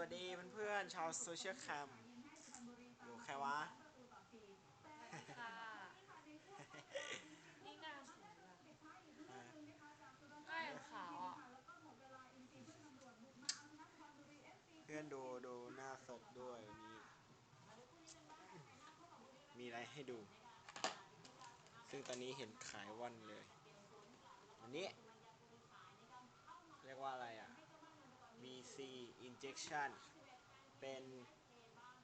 วัสดีเพื่อนๆชาวโซเชียลแคมอยู่ใครวะ ค่ะนี่หน้าสวยอะหน้ขาวอะเพื่อนดูดูหน้าสดด้วยวันนี้ มีอะไรให้ดู ซึ่งตอนนี้เห็นขายวันเลย วันนี้ เรียกว่าอะไรอะ VC injection เป็น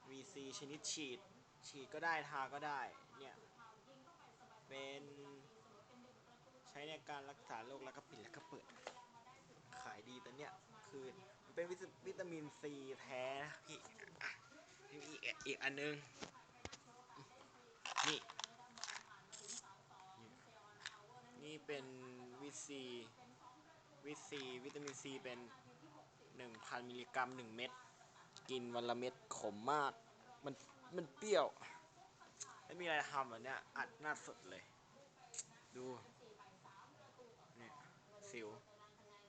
VC ชนิดฉีด ฉีดก็ได้ทาก็ได้ เนี่ย เป็นใช้ในการรักษาโรคแล้วก็ปิดแล้วก็เปิด ขายดีแต่เนี่ย คือมันเป็นวิตามินซีแท้นะพี่อะนี่อีกอีกอันนึง นี่ นี่เป็นวิตซีวิตซีวิตามินซีเป็น 1,000 มิลลิกรัม 1 เม็ด กินวันละเม็ดขมมาก มัน มันเปรี้ยว ไม่มีอะไรทำเหรอเนี่ย อัดหน้าสดเลย ดู เนี่ย สิว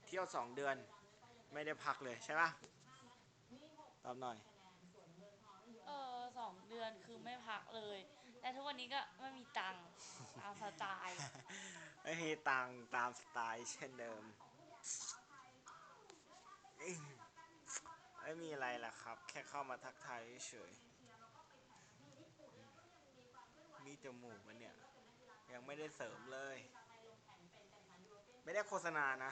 เที่ยวสองเดือน ไม่ได้พักเลยใช่ปะตอบหน่อย เออสองเดือนคือไม่พักเลย แต่ทุกวันนี้ก็ไม่มีตังค์ตามสไตล์ ไม่มีตังค์ตามสไตล์เช่นเดิมอืมไม่มีอะไรล่ะครับ แค่เข้ามาทักทายเฉยๆมีจมูกมันเนี่ย ยังไม่ได้เสริมเลย ไม่ได้โฆษณานะ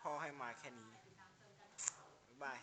พ่อให้มาแค่นี้ บ๊ายบาย